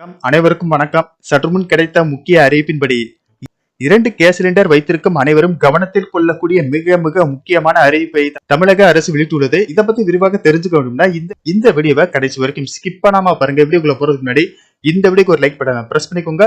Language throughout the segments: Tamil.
வணக்கம். அனைவருக்கும் வணக்கம். சற்றுமுன் கிடைத்த முக்கிய அறிவிப்பின்படி இரண்டு கேஸ் சிலிண்டர் வைத்திருக்கும் அனைவரும் கவனத்தில் கொள்ளக்கூடிய மிக மிக முக்கியமான அறிவிப்பை தமிழக அரசு வெளியிட்டுள்ளது. இதை பத்தி விரிவாக தெரிஞ்சுக்கணும்னா இந்த இந்த வீடியோவை கடைசி வரைக்கும் ஸ்கிப் பண்ணாம பாருங்க. வீடியோக்குள்ள போறதுக்கு முன்னாடி இந்த வீடியோக்கு ஒரு லைக் பட்டன் பிரஸ் பண்ணிக்கோங்க.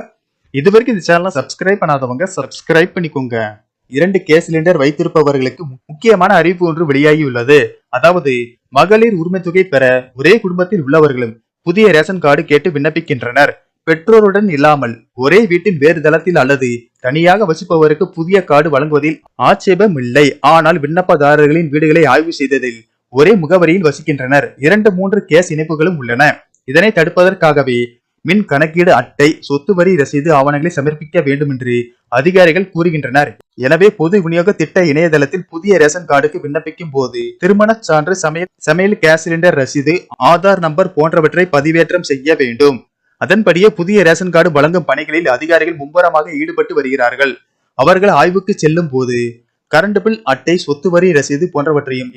இது வரைக்கும் இந்த சேனலை சப்ஸ்கிரைப் பண்ணாதவங்க சப்ஸ்கிரைப் பண்ணிக்கோங்க. இரண்டு கேஸ் சிலிண்டர் வைத்திருப்பவர்களுக்கு முக்கியமான அறிவிப்பு ஒன்று வெளியாகியுள்ளது. அதாவது மகளிர் உரிமை தொகை பெற ஒரே குடும்பத்தில் உள்ளவர்களும் புதிய ரேஷன் கார்டு கேட்டு விண்ணப்பிக்கின்றனர். பெற்றோருடன் இல்லாமல் ஒரே வீட்டின் வேறு தளத்தில் அல்லது தனியாக வசிப்பவருக்கு புதிய கார்டு வழங்குவதில் ஆட்சேபம் இல்லை ஆனால் விண்ணப்பதாரர்களின் வீடுகளை ஆய்வு செய்ததில் ஒரே முகவரியில் வசிக்கின்றனர். இரண்டு மூன்று கேஸ் இணைப்புகளும் உள்ளன. இதனை தடுப்பதற்காகவே மின் கணக்கீடு அட்டை சொத்து வரி ரசீது ஆவணங்களை சமர்ப்பிக்க வேண்டும் என்று அதிகாரிகள் கூறுகின்றனர். எனவே பொது விநியோக திட்ட இணையதளத்தில் புதிய ரேஷன் கார்டுக்கு விண்ணப்பிக்கும் போது திருமணச் சான்று சமையல் சமையல் கேஸ் சிலிண்டர் ரசீது ஆதார் நம்பர் போன்றவற்றை பதிவேற்றம் செய்ய வேண்டும். அதன்படியே புதிய ரேஷன் கார்டு வழங்கும் பணிகளில் அதிகாரிகள் மும்முரமாக ஈடுபட்டு வருகிறார்கள். அவர்கள் ஆய்வுக்கு செல்லும் போது கரண்ட் பில் அட்டை சொத்து வரி ரசீது போன்றவற்றையும்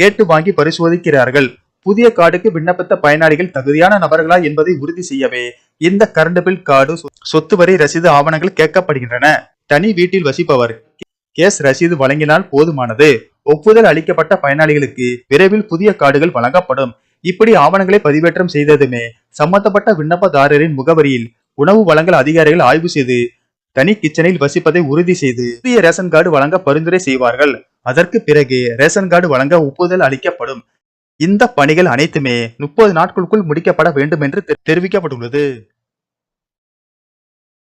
கேட்டு வாங்கி பரிசோதிக்கிறார்கள். புதிய கார்டுக்கு விண்ணப்பித்த பயனாளிகள் தகுதியான நபர்களா என்பதை உறுதி செய்யவே இந்த கரண்ட் பில் கார்டு சொத்து வரி ரசீது ஆவணங்கள் கேட்கப்படுகின்றன. தனி வீட்டில் வசிப்பவர் கேஸ் ரசீது வழங்கினால் போதுமானது. ஒப்புதல் அளிக்கப்பட்ட பயனாளிகளுக்கு விரைவில் புதிய கார்டுகள் வழங்கப்படும். இப்படி ஆவணங்களை பதிவேற்றம் செய்ததுமே சம்பந்தப்பட்ட விண்ணப்பதாரரின் முகவரியில் உணவு வழங்கல் அதிகாரிகள் ஆய்வு செய்து தனி கிச்சனில் வசிப்பதை உறுதி செய்து புதிய ரேஷன் கார்டு வழங்க பரிந்துரை செய்வார்கள். அதற்கு பிறகு ரேஷன் கார்டு வழங்க ஒப்புதல் அளிக்கப்படும். இந்த பணிகள் அனைத்துமே முப்பது நாட்களுக்குள் முடிக்கப்பட வேண்டும் என்று தெரிவிக்கப்பட்டுள்ளது.